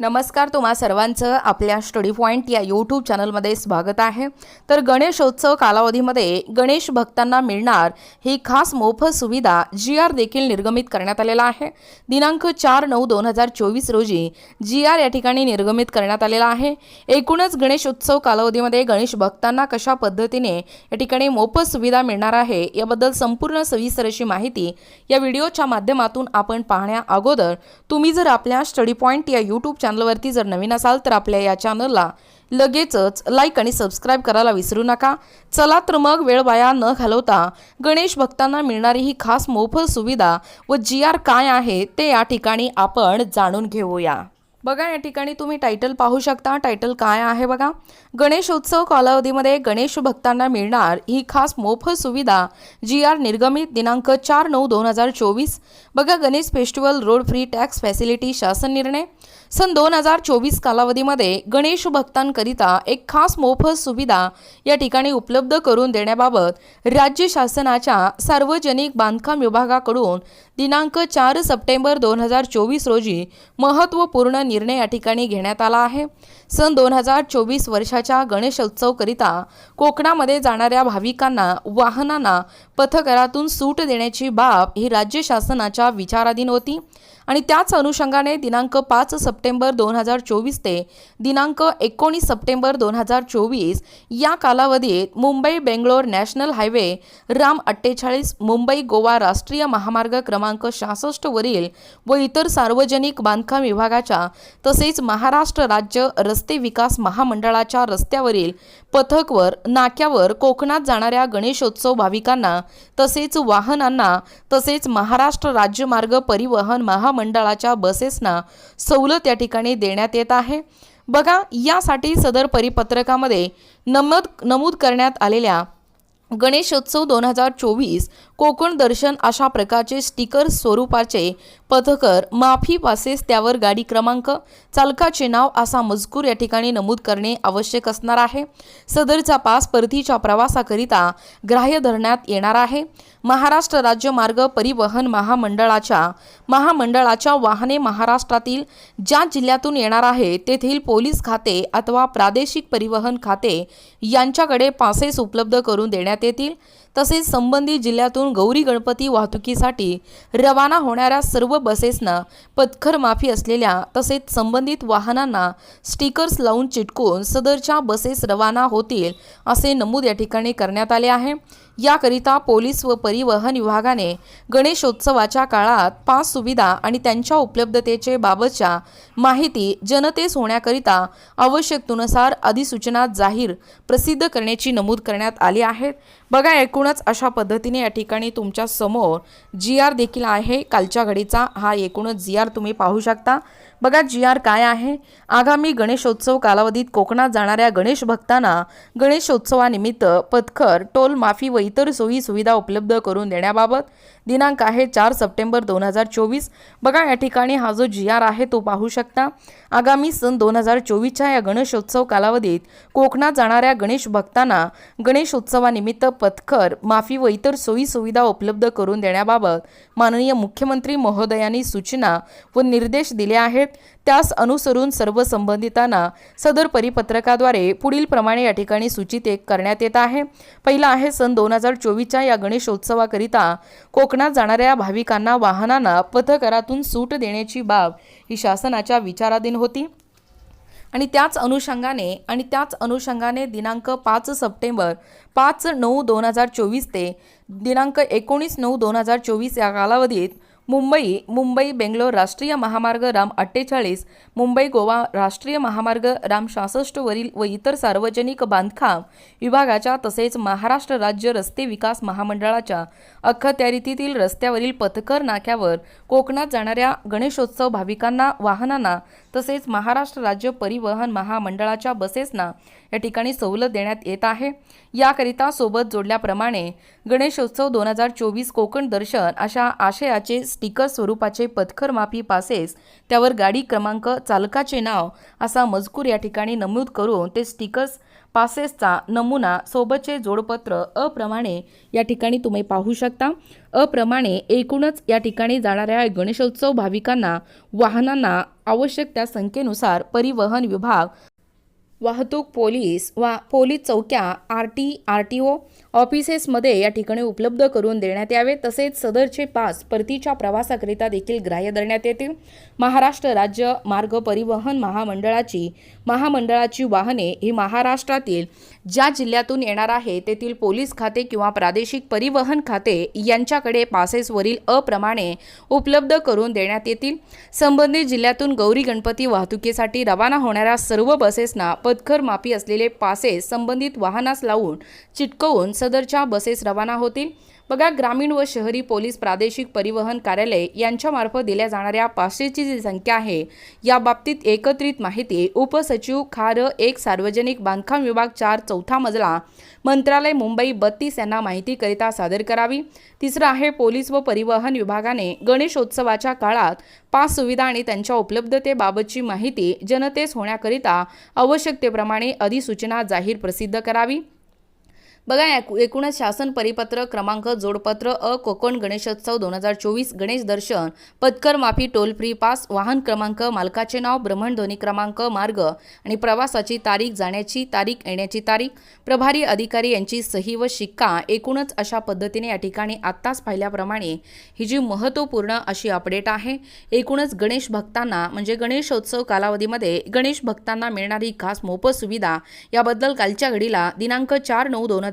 नमस्कार तुम्हा सर्वांचं आपल्या स्टडी पॉईंट या यूट्यूब चॅनलमध्ये स्वागत आहे. तर गणेशोत्सव कालावधीमध्ये गणेश भक्तांना मिळणार ही खास मोफत सुविधा जी आर देखील निर्गमित करण्यात आलेला आहे. दिनांक चार नऊ दोन हजार चोवीस रोजी जी आर या ठिकाणी निर्गमित करण्यात आलेला आहे. एकूणच गणेशोत्सव कालावधीमध्ये गणेश भक्तांना कशा पद्धतीने या ठिकाणी मोफत सुविधा मिळणार आहे याबद्दल संपूर्ण सविस्तर अशी माहिती या व्हिडिओच्या माध्यमातून आपण पाहण्या अगोदर तुम्ही जर आपल्या स्टडी पॉईंट या यूट्यूब चॅनलवरती जर नवीन असाल तर आपल्या या चॅनलला लगेचच लाईक आणि सबस्क्राईब करायला विसरू नका. चला तर मग वेळ वाया न घालवता गणेश भक्तांना मिळणारी ही खास मोफत सुविधा व जी आर काय आहे ते या ठिकाणी आपण जाणून घेऊया. बघा या ठिकाणी तुम्ही टायटल पाहू शकता. टायटल काय आहे बघा? गणेशोत्सव कालावधीमध्ये गणेश भक्तांना मिळणार ही खास मोफत सुविधा जी आर निर्गमित दिनांक चार नऊ दोन हजार चोवीस. बघा Ganesh festival road free tax facility शासन निर्णय. सन दोन हजार चोवीस कालावधीमध्ये गणेश भक्तांकरिता एक खास मोफत सुविधा या ठिकाणी उपलब्ध करून देण्याबाबत राज्य शासनाच्या सार्वजनिक बांधकाम विभागाकडून दिनांक चार सप्टेंबर दोन हजार चोवीस रोजी महत्त्वपूर्ण निर्णय या ठिकाणी घेण्यात आला आहे. सन दोन हजार चोवीस वर्षाच्या गणेशोत्सवकरिता कोकणामध्ये जाणाऱ्या भाविकांना वाहनांना पथकरातून सूट देण्याची बाब ही राज्य शासनाच्या विचाराधीन होती. आणि त्याच अनुषंगाने दिनांक पाच सप्टेंबर दोन हजार चोवीस ते दिनांक एकोणीस सप्टेंबर दोन हजार चोवीस या कालावधीत मुंबई बेंगलोर नॅशनल हायवे राम अठ्ठेचाळीस मुंबई गोवा राष्ट्रीय महामार्ग क्रमांक सहासष्टवरील व इतर सार्वजनिक बांधकाम विभागाच्या तसेच महाराष्ट्र राज्य रस्ते विकास महामंडळाच्या रस्त्यावरील पथकवर नाक्यावर कोकणात जाणाऱ्या गणेशोत्सव भाविकांना तसेच वाहनांना तसेच महाराष्ट्र राज्य मार्ग परिवहन महामंडळाच्या बसेसना सवलत या ठिकाणी देण्यात येत आहे. बघा यासाठी सदर परिपत्रकामध्ये नमद नमूद करण्यात आलेल्या गणेशोत्सव दोन हजार चोवीस कोकण दर्शन अशा प्रकारचे स्टिकर स्वरूपाचे पथकर माफी पासेस त्यावर गाडी क्रमांक चालकाचे नाव असा मजकूर या ठिकाणी नमूद करणे आवश्यक असणार आहे. सदरचा पास परतीच्या प्रवासाकरिता ग्राह्य धरण्यात येणार आहे. महाराष्ट्र राज्य मार्ग परिवहन महामंडळाच्या महामंडळाच्या वाहने महाराष्ट्रातील ज्या जिल्ह्यातून येणार आहे तेथील पोलीस खाते अथवा प्रादेशिक परिवहन खाते यांच्याकडे पासेस उपलब्ध करून देण्यात येतील. तसेच संबंधित जिल्ह्यातून गौरी गणपती वाहतुकीसाठी रवाना होणाऱ्या सर्व बसेसना पत्खर माफी असलेल्या तसेच संबंधित वाहनांना स्टिकर्स लावून चिटकून सदरच्या बसेस रवाना होतील असे नमूद या ठिकाणी करण्यात आले आहे. याकरिता पोलीस व परिवहन विभागाने गणेशोत्सवाच्या काळात पाच सुविधा आणि त्यांच्या उपलब्धतेचे बाबतच्या माहिती जनतेस होण्याकरिता आवश्यकतेनुसार अधिसूचना जाहीर प्रसिद्ध करण्याची नमूद करण्यात आली आहे. बघा म्हणूनच अशा पद्धतीने या ठिकाणी तुमच्यासमोर जी आर देखील आहे कालच्या घडीचा हा एकूणच जी आर तुम्ही पाहू शकता. बघा जी आर काय आहे? आगामी गणेशोत्सव कालावधीत कोकणात जाणाऱ्या गणेश भक्तांना गणेशोत्सवानिमित्त पथकर टोल माफी व इतर सोयी सुविधा उपलब्ध करून देण्याबाबत दिनांक आहे चार सप्टेंबर दोन हजार चोवीस. बघा या ठिकाणी हा जो जी आर आहे तो पाहू शकता. आगामी सन दोन हजार चोवीसच्या या गणेशोत्सव कालावधीत कोकणात जाणाऱ्या गणेश भक्तांना गणेशोत्सवानिमित्त पथकर माफी व इतर सोयी सुविधा उपलब्ध करून देण्याबाबत माननीय मुख्यमंत्री महोदयांनी सूचना व निर्देश दिले आहेत. त्यास अनुसरून सर्व संबंधितांना सदर परिपत्रकाद्वारे पुढील प्रमाणे या ठिकाणी सूचित एक करण्यात येत आहे. पहिला आहे सन दोन हजार चोवीसच्या या गणेशोत्सवाकरिता कोकणात जाणाऱ्या भाविकांना वाहनांना पथकरातून सूट देण्याची बाब ही शासनाच्या विचाराधीन होती. आणि त्याच अनुषंगाने आणि त्याच अनुषंगाने दिनांक पाच सप्टेंबर पाच नऊ दोन हजार चोवीस ते दिनांक एकोणीस नऊ दोन हजार चोवीस या कालावधीत मुंबई मुंबई बेंगलोर राष्ट्रीय महामार्ग राम अठ्ठेचाळीस मुंबई गोवा राष्ट्रीय महामार्ग राम सहासष्टवरील व इतर सार्वजनिक बांधकाम विभागाच्या तसेच महाराष्ट्र राज्य रस्ते विकास महामंडळाच्या अखत्यारीतील रस्त्यावरील पथकर नाक्यावर कोकणात जाणाऱ्या गणेशोत्सव भाविकांना वाहनांना तसेच महाराष्ट्र राज्य परिवहन महामंडळाच्या बसेसना या ठिकाणी सवलत देण्यात येत आहे. याकरिता सोबत जोडल्याप्रमाणे गणेशोत्सव दोन हजार चोवीस कोकण दर्शन अशा आशयाचे स्टिकर स्वरूपाचे पथकर माफी पासेस त्यावर गाडी क्रमांक चालकाचे नाव असा मजकूर या ठिकाणी नमूद करून ते स्टिकर्स पासेसचा नमुना सोबतचे जोडपत्र अप्रमाणे या ठिकाणी तुम्ही पाहू शकता. अप्रमाणे एकूणच या ठिकाणी जाणाऱ्या गणेशोत्सव भाविकांना वाहनांना आवश्यक त्या संख्येनुसार परिवहन विभाग वाहतूक पोलीस वा पोलीस चौक्या R T R T O ऑफिसेसमध्ये या ठिकाणी उपलब्ध करून देण्यात यावे. तसेच सदरचे पास परतीच्या प्रवासाकरिता देखील ग्राह्य धरण्यात येतील. महाराष्ट्र राज्य मार्ग परिवहन महामंडळाची महामंडळाची वाहने ही महाराष्ट्रातील ज्या जिल्ह्यातून येणार आहे तेथील पोलीस खाते किंवा प्रादेशिक परिवहन खाते यांच्याकडे पासेसवरील अप्रमाणे उपलब्ध करून देण्यात येतील. संबंधित जिल्ह्यातून गौरी गणपती वाहतुकीसाठी रवाना होणाऱ्या सर्व बसेसना पदखर मापी असलेले पासेस संबंधित वाहनास लावून चिटकवून सदरच्या बसेस रवाना होतील. बघा ग्रामीण व शहरी पोलीस प्रादेशिक परिवहन कार्यालय यांच्यामार्फत दिल्या जाणाऱ्या पाचशेची जी संख्या आहे या बाबतीत एकत्रित माहिती उपसचिव खार एक सार्वजनिक बांधकाम विभाग चार चौथा मजला मंत्रालय मुंबई बत्तीस यांना माहितीकरिता सादर करावी. तिसरं आहे पोलीस व परिवहन विभागाने गणेशोत्सवाच्या काळात पाच सुविधा आणि त्यांच्या उपलब्धतेबाबतची माहिती जनतेस होण्याकरिता आवश्यकतेप्रमाणे अधिसूचना जाहीर प्रसिद्ध करावी. बघा एकूणच शासन परिपत्र क्रमांक जोडपत्र अ कोकण गणेशोत्सव दोन हजार चोवीस गणेश दर्शन पत्कर माफी टोल फ्री पास वाहन क्रमांक मालकाचे नाव भ्रमणध्वनी क्रमांक मार्ग आणि प्रवासाची तारीख जाण्याची तारीख येण्याची तारीख प्रभारी अधिकारी यांची सही व शिक्का एकूणच अशा पद्धतीने या ठिकाणी आत्ताच पाहिल्याप्रमाणे ही जी महत्त्वपूर्ण अशी अपडेट आहे एकूणच गणेश भक्तांना म्हणजे गणेशोत्सव कालावधीमध्ये गणेश भक्तांना मिळणारी खास मोफत सुविधा याबद्दल कालच्या घडीला दिनांक चार नऊ दोन